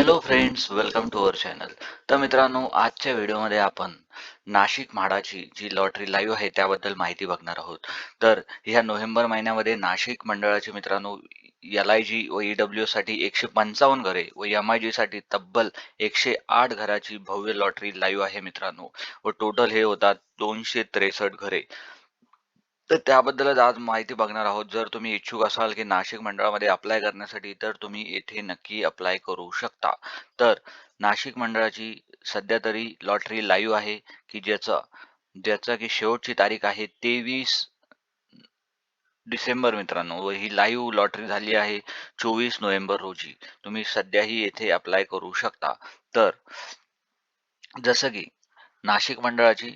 Hello friends welcome to our channel तर मित्रांनो आजच्या व्हिडिओमध्ये आपण नाशिक म्हाडाची जी लॉटरी लाईव्ह आहे त्याबद्दल माहिती बघणार आहोत. तर ह्या नोव्हेंबर महिन्यामध्ये नाशिक मंडळाची मित्रांनो एल आय जी व ईडब्ल्यू साठी एकशे पंचावन्न घरे व एम आय जी साठी तब्बल एकशे आठ घराची भव्य लॉटरी लाईव्ह आहे मित्रांनो. व टोटल हे होतात दोनशे त्रेसष्ट घरे. तर त्याबद्दलच आज माहिती बघणार आहोत. जर तुम्ही इच्छुक असाल की नाशिक मंडळामध्ये अप्लाय करण्यासाठी तर तुम्ही येथे नक्की अप्लाय करू शकता. तर नाशिक मंडळाची सध्या तरी लॉटरी लाईव्ह आहे की ज्याचा ज्याचा की शेवटची तारीख आहे तेवीस डिसेंबर मित्रांनो. व ही लाईव्ह लॉटरी झाली आहे चोवीस नोव्हेंबर रोजी. तुम्ही सध्याही येथे अप्लाय करू शकता. तर जसं की नाशिक मंडळाची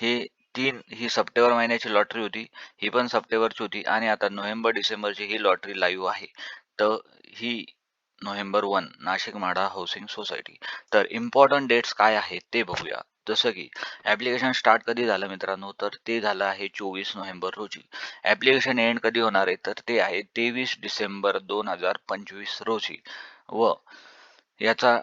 हे तीन ही सप्टेंबर महिन्याची लॉटरी होती. ही पण सप्टेंबरची होती आणि आता नोव्हेंबर डिसेंबरची ही लॉटरी लाईव्ह आहे. तर ही November one Nashik MHADA housing society तर इम्पॉर्टंट डेट्स काय आहेत ते बघूया. जसं की ऍप्लिकेशन स्टार्ट कधी झालं मित्रांनो? तर ते झालं आहे चोवीस नोव्हेंबर रोजी. ऍप्लिकेशन एंड कधी होणार आहे? तर ते आहे तेवीस डिसेंबर दोन हजार पंचवीस रोजी. व याचा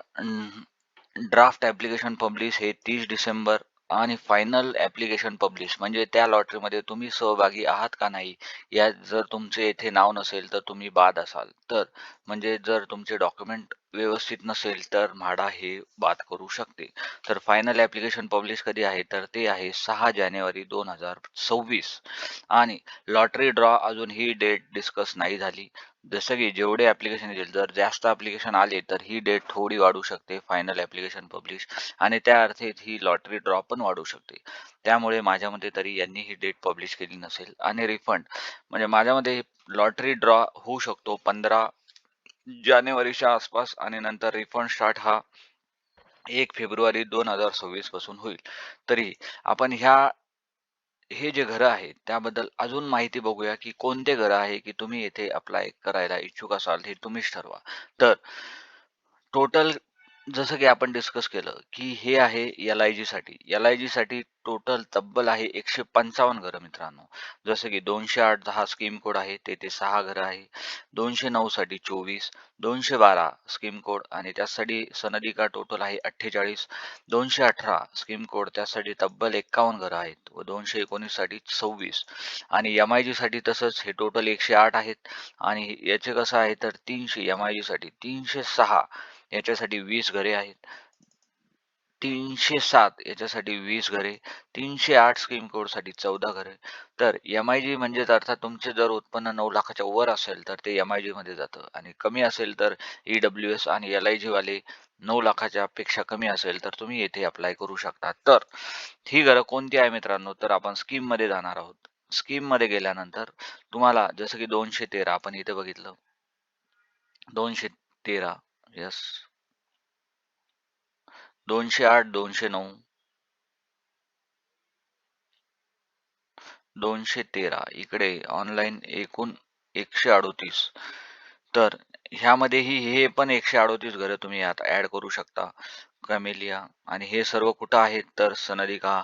ड्राफ्ट ऍप्लिकेशन पब्लिश हे तीस डिसेंबर आणि फायनल ॲप्लिकेशन पब्लिश म्हणजे त्या लॉटरीमध्ये तुम्ही सहभागी आहात का नाही या जर तुमचे येथे नाव नसेल तर तुम्ही बाद असाल. तर म्हणजे जर तुमचे डॉक्युमेंट व्यवस्थित नसेल तर म्हाडा हे बाद करू शकते. तर फायनल ॲप्लिकेशन पब्लिश कधी आहे? तर ते आहे सहा जानेवारी दोन हजार सव्वीस. आणि लॉटरी ड्रॉ अजून ही डेट डिस्कस नाही झाली. जसं की जेवढे ॲप्लिकेशन येतील जर जास्त ॲप्लिकेशन आले तर ही डेट थोडी वाढू शकते फायनल ॲप्लिकेशन पब्लिश आणि त्या अर्थेत ही लॉटरी ड्रॉ पण वाढू शकते. त्यामुळे माझ्या मते तरी यांनी ही डेट पब्लिश केली नसेल. आणि रिफंड म्हणजे माझ्या मते लॉटरी ड्रॉ होऊ शकतो पंधरा जानेवारीच्या आसपास आणि नंतर रिफंड स्टार्ट हा एक फेब्रुवारी दोन हजार सव्वीसपासून होईल. तरी आपण ह्या हे जे घरं आहेत त्याबद्दल अजून माहिती बघूया की कोणते घरं आहे की तुम्ही येथे अप्लाय करायला इच्छुक असाल हे तुम्हीच ठरवा. तर टोटल जसं की आपण डिस्कस केलं की हे आहे एल आयसाठी. एल आयसाठी टोटल तब्बल आहे एकशे पंचावन्न घरं मित्रांनो. जसं की दोनशे आठ दहा स्कीम कोड आहे तेथे सहा घरं आहे. दोनशे नऊ साठी चोवीस दोनशे बारा स्कीम कोड आणि त्यासाठी सनदिका टोटल आहे अठ्ठेचाळीस दोनशे अठरा स्कीम कोड त्यासाठी तब्बल एक्कावन्न घरं आहेत व दोनशे एकोणीससाठी सव्वीस. आणि एम आयसाठी तसंच हे टोटल एकशे आठ आहेत आणि याचे कसं आहे तर तीनशे एम आयसाठी तीनशे सहा याच्यासाठी वीस घरे आहेत. तीनशे सात याच्यासाठी वीस घरे तीनशे आठ स्कीम कोडसाठी चौदा घरे. तर एम आय जी म्हणजेच अर्थात तुमचे जर उत्पन्न नऊ लाखाच्या वर असेल तर ते एम आय जी मध्ये जातं. आणि कमी असेल तर ई डब्ल्यू एस आणि एल आय जी वाले नऊ लाखाच्या पेक्षा कमी असेल तर तुम्ही येथे अप्लाय करू शकता. तर ही घरं कोणती आहे मित्रांनो? तर आपण स्कीममध्ये जाणार आहोत. स्कीममध्ये गेल्यानंतर तुम्हाला जसं की दोनशे तेरा आपण इथे बघितलं. दोनशे तेरा यस दोनशे आठ दोनशे नऊ दोनशे तेरा. इकडे ऑनलाईन एकूण एकशे अडोतीस. तर ह्यामध्येही हे पण एकशे अडोतीस घरं तुम्ही यात ऍड करू शकता. कॅमेलिया आणि हे सर्व कुठं आहेत? तर Sanadika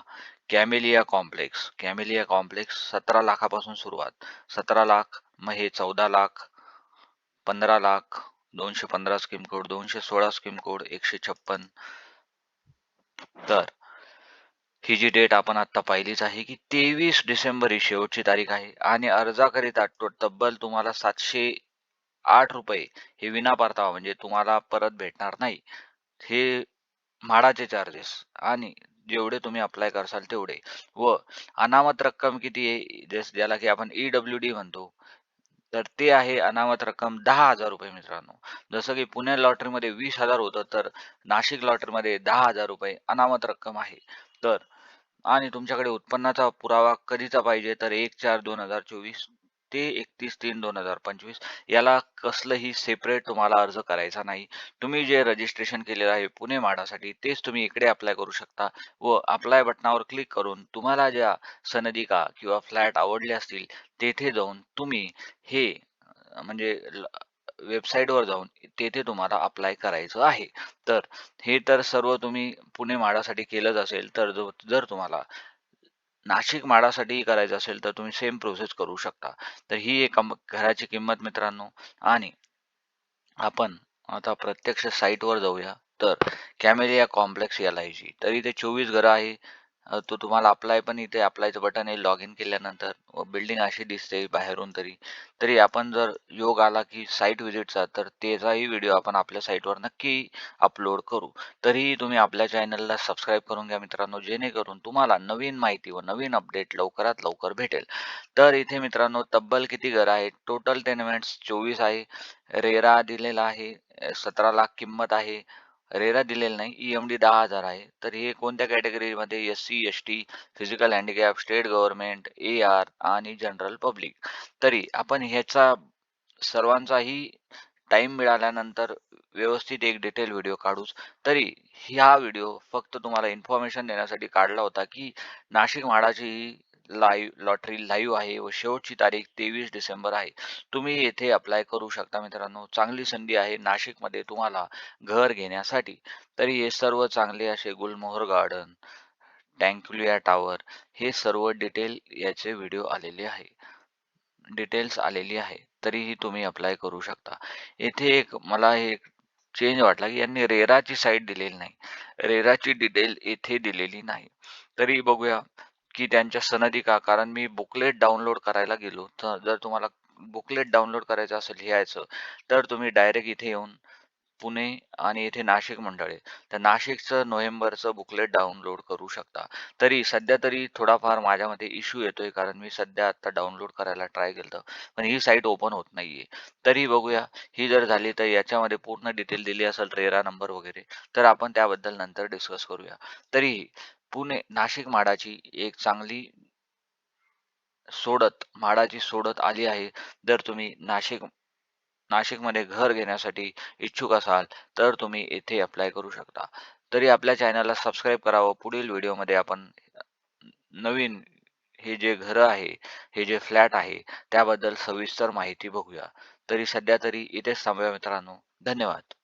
Camellia complex Camellia complex सतरा लाखापासून सुरुवात. सतरा लाख मग हे चौदा लाख पंधरा लाख दोनशे पंधरा स्कीम कोड दोनशे सोळा स्कीम कोड एकशे छप्पन. तर ही जी डेट आपण आता पाहिलीच आहे की तेवीस डिसेंबर ही शेवटची तारीख आहे आणि अर्जाकरिता तब्बल तुम्हाला सातशे आठ रुपये हे विना परतावा म्हणजे तुम्हाला परत भेटणार नाही. हे म्हाडाचे चार्जेस आणि जेवढे तुम्ही अप्लाय करसाल तेवढे व अनामत रक्कम किती आहे? ज्याला की आपण ईडब्ल्यू डी म्हणतो. तर ते आहे अनामत रक्कम दहा हजार रुपये मित्रांनो. जसं की पुणे लॉटरीमध्ये वीस हजार होतं तर नाशिक लॉटरीमध्ये दहा हजार रुपये अनामत रक्कम आहे. तर आणि तुमच्याकडे उत्पन्नाचा पुरावा कधीचा पाहिजे? तर एक चार दोन हजार चोवीस. ते एकतीस तीन दोन हजार पंचवीस. याला कसलंही सेपरेट तुम्हाला अर्ज करायचा नाही. तुम्ही जे रजिस्ट्रेशन केलेलं आहे पुणे माडासाठी तेच तुम्ही इकडे अप्लाय करू शकता व अप्लाय बटनावर क्लिक करून तुम्हाला ज्या सनदिका किंवा फ्लॅट आवडले असतील तेथे जाऊन तुम्ही हे म्हणजे वेबसाईटवर जाऊन तेथे तुम्हाला अप्लाय करायचं आहे. तर हे तर सर्व तुम्ही पुणे माडासाठी केलंच असेल तर जर तुम्हाला नाशिक माडासाठी करायचं असेल तर तुम्ही सेम प्रोसेस करू शकता. तर ही एक घराची किंमत मित्रांनो. आणि आपण आता प्रत्यक्ष साईटवर जाऊया. तर Camellia complex L I G. तर इथे चोवीस घरं आहे. तो तुम्हाला अप्लाय पण इथे अप्लायचं बटन येईल लॉग इन केल्यानंतर बिल्डिंग अशी दिसते बाहेरून तरी. तरी आपण जर योग आला की साईट व्हिजिटचा तर त्याचाही व्हिडिओ आपण आपल्या साईटवर नक्की अपलोड करू. तरीही तुम्ही आपल्या चॅनलला सबस्क्राईब करून घ्या मित्रांनो जेणेकरून तुम्हाला नवीन माहिती व नवीन अपडेट लवकरात लवकर भेटेल. तर इथे मित्रांनो तब्बल किती घर आहेत? टोटल टेनमेंट्स चोवीस आहे. रेरा दिलेला आहे. सतरा लाख किंमत आहे. रेरा दिलेला नाही ई एम डी दहा हजार आहे. तर हे कोणत्या कॅटेगरीमध्ये? S C S T physical handicap state government A R आणि जनरल पब्लिक तरी आपण ह्याचा सर्वांचाही टाइम मिळाल्यानंतर व्यवस्थित एक डिटेल व्हिडिओ काढूच. तरी हा व्हिडिओ फक्त तुम्हाला इन्फॉर्मेशन देण्यासाठी काढला होता की नाशिक म्हाडाची लाईव्ह लॉटरी लाईव्ह आहे व शेवटची तारीख तेवीस डिसेंबर आहे. तुम्ही येथे अप्लाय करू शकता मित्रांनो. चांगली संधी आहे नाशिकमध्ये तुम्हाला घर घेण्यासाठी. तरी हे सर्व चांगले असे गुलमोहर गार्डन टँक्युलिया टावर हे सर्व डिटेल याचे व्हिडिओ आलेले आहे. डिटेल्स आलेली आहे. तरीही तुम्ही अप्लाय करू शकता. येथे एक मला एक चेंज वाटला की यांनी रेराची साईट दिलेली नाही. रेराची डिटेल येथे दिलेली नाही. तरी बघूया. की त्यांच्या सनदी का? कारण मी बुकलेट डाउनलोड करायला गेलो. तर जर तुम्हाला बुकलेट डाउनलोड करायचं असेल लिहायचं तर तुम्ही डायरेक्ट इथे येऊन पुणे आणि इथे नाशिक मंडळे तर नाशिकचं नोव्हेंबरचं बुकलेट डाउनलोड करू शकता. तरी सध्या तरी थोडाफार माझ्यामध्ये इश्यू येतोय कारण मी सध्या आता डाउनलोड करायला ट्राय केलं पण ही साईट ओपन होत नाहीये. तरी बघूया. ही जर झाली तर याच्यामध्ये पूर्ण डिटेल दिली असेल रेरा नंबर वगैरे तर आपण त्याबद्दल नंतर डिस्कस करूया. तरी पुणे नाशिक माडाची एक चांगली सोडत माडाची सोडत आली आहे. जर तुम्ही नाशिक नाशिकमध्ये घर घेण्यासाठी इच्छुक असाल तर तुम्ही येथे अप्लाय करू शकता. तरी आपल्या चॅनलला सबस्क्राईब करावं. पुढील व्हिडिओमध्ये आपण नवीन हे जे घर आहे हे जे फ्लॅट आहे त्याबद्दल सविस्तर माहिती बघूया. तरी सध्या तरी इथेच थांबूया मित्रांनो. धन्यवाद.